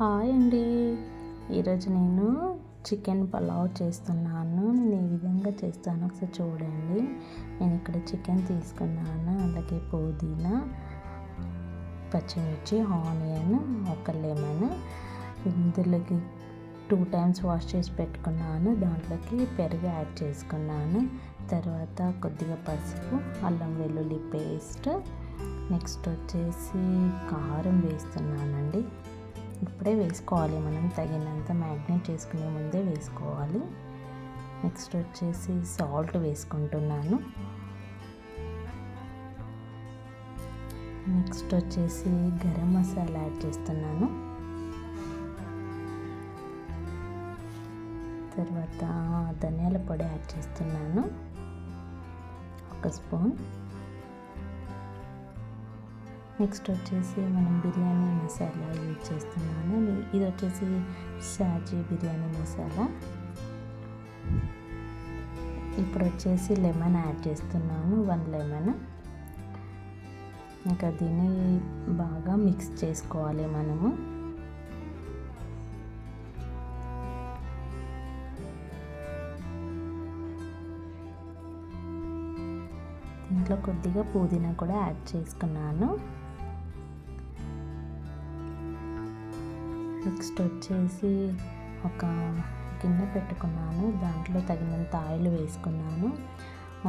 Hi అండి. ఈరోజు నేను చికెన్ పలావ్ చేస్తున్నాను. నేను ఏ విధంగా చేస్తాను. ఒకసారి చూడండి. నేను ఇక్కడ చికెన్ తీసుకున్నాను. అలాగే పుదీనా పచ్చిమిర్చి ఆనియన్ ఒక లెమన్. ఇందులోకి టూ టైమ్స్ వాష్ చేసి పెట్టుకున్నాను. దాంట్లోకి పెరుగు యాడ్ చేసుకున్నాను. తర్వాత కొద్దిగా పసుపు అల్లం వెల్లుల్లి పేస్ట్. నెక్స్ట్ వచ్చేసి కారం వేస్తున్నానండి. అప్పుడే వేసుకోవాలి. మనం తగినంత మ్యాగ్నేట్ చేసుకునే ముందే వేసుకోవాలి. నెక్స్ట్ వచ్చేసి సాల్ట్ వేసుకుంటున్నాను. నెక్స్ట్ వచ్చేసి గరం మసాలా యాడ్ చేస్తున్నాను. తర్వాత ధనియాల పొడి యాడ్ చేస్తున్నాను. ఒక స్పూన్. నెక్స్ట్ వచ్చేసి మనం బిర్యానీ మసాలా యూజ్ చేస్తున్నాను ఇది వచ్చేసి షాజీ బిర్యానీ మసాలా ఇప్పుడు వచ్చేసి లెమన్ యాడ్ చేస్తున్నాను వన్ లెమన్ ఇంకా దీన్ని బాగా మిక్స్ చేసుకోవాలి మనము దీంట్లో కొద్దిగా పుదీనా కూడా యాడ్ చేసుకున్నాను నెక్స్ట్ వచ్చేసి ఒక గిన్నె పెట్టుకున్నాను. దాంట్లో తగినంత ఆయిల్ వేసుకున్నాను.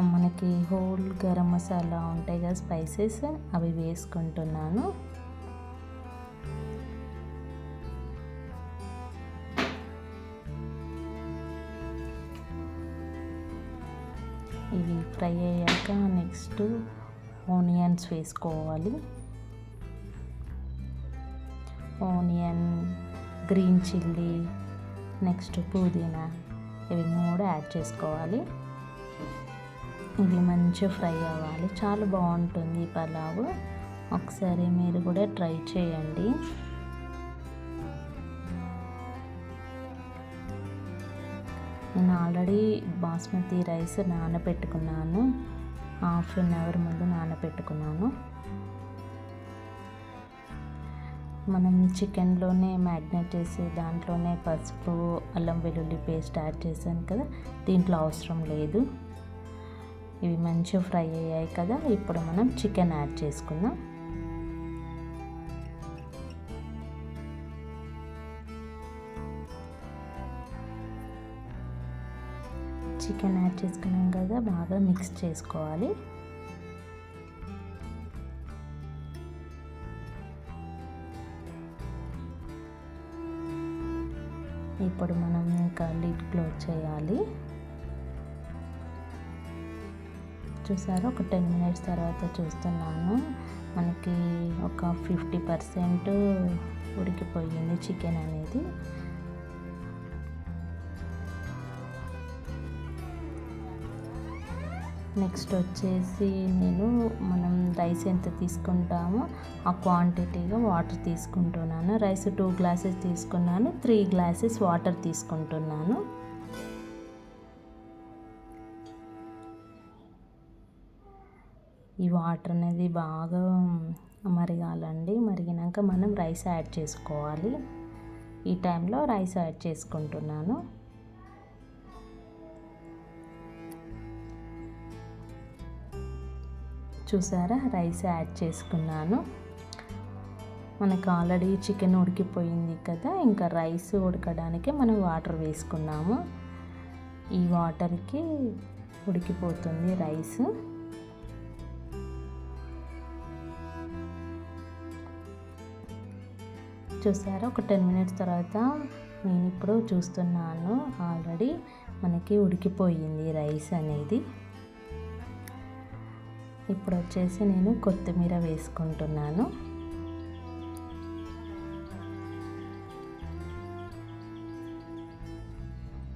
మనకి హోల్ గరం మసాలా ఉంటాయి కదా స్పైసెస్ అవి వేసుకుంటున్నాను. ఇవి ఫ్రై అయ్యాక నెక్స్ట్ ఆనియన్స్ వేసుకోవాలి. ఆనియన్ గ్రీన్ చిల్లీ నెక్స్ట్ పుదీనా ఇవి మూడు యాడ్ చేసుకోవాలి. ఇవి మంచిగా ఫ్రై అవ్వాలి. చాలా బాగుంటుంది ఈ పలావ్. ఒకసారి మీరు కూడా ట్రై చేయండి. నేను ఆల్రెడీ బాస్మతి రైస్ నానబెట్టుకున్నాను. హాఫ్ అన్ అవర్ ముందు నానబెట్టుకున్నాను. మనం చికెన్లోనే మ్యాగ్నేట్ చేసి దాంట్లోనే పసుపు అల్లం వెల్లుల్లి పేస్ట్ యాడ్ చేశాను కదా దీంట్లో అవసరం లేదు. ఇవి మంచిగా ఫ్రై అయ్యాయి కదా ఇప్పుడు మనం చికెన్ యాడ్ చేసుకుందాం. చికెన్ యాడ్ చేసుకున్నాం కదా బాగా మిక్స్ చేసుకోవాలి. ఇప్పుడు మనం ఇంకా లిడ్ క్లోజ్ చేయాలి. చూసారు? ఒక టెన్ మినిట్స్ తర్వాత చూస్తున్నాను. మనకి ఒక ఫిఫ్టీ పర్సెంట్ ఉడికిపోయింది చికెన్ అనేది. నెక్స్ట్ వచ్చేసి నేను మనం రైస్ ఎంత తీసుకుంటామో ఆ క్వాంటిటీగా వాటర్ తీసుకుంటున్నాను. రైస్ టూ గ్లాసెస్ తీసుకున్నాను త్రీ గ్లాసెస్ వాటర్ తీసుకుంటున్నాను. ఈ వాటర్ అనేది బాగా మరగాలండి. మరిగినాక మనం రైస్ యాడ్ చేసుకోవాలి. ఈ టైంలో రైస్ యాడ్ చేసుకుంటున్నాను. చూసారా? రైస్ యాడ్ చేసుకున్నాను. మనకు ఆల్రెడీ చికెన్ ఉడికిపోయింది కదా ఇంకా రైస్ ఉడకడానికి మనం వాటర్ వేసుకున్నాము. ఈ వాటర్కి ఉడికిపోతుంది రైస్. చూసారా? ఒక టెన్ మినిట్స్ తర్వాత నేను ఇప్పుడు చూస్తున్నాను ఆల్రెడీ మనకి ఉడికిపోయింది రైస్ అనేది. ఇప్పుడు వచ్చేసి నేను కొత్తిమీర వేసుకుంటున్నాను.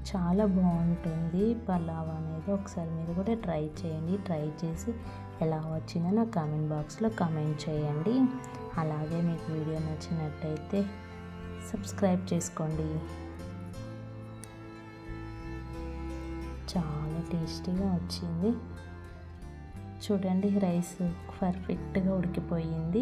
చాలా బాగుంటుంది. పలావ్ అనేది ఒకసారి మీరు కూడా ట్రై చేయండి. ట్రై చేసి ఎలా వచ్చిందో నా కామెంట్ బాక్స్లో కామెంట్ చేయండి. అలాగే మీకు వీడియో నచ్చినట్టయితే సబ్స్క్రైబ్ చేసుకోండి. చాలా టేస్టీగా వచ్చింది. చూడండి రైస్ పర్ఫెక్ట్గా ఉడికిపోయింది.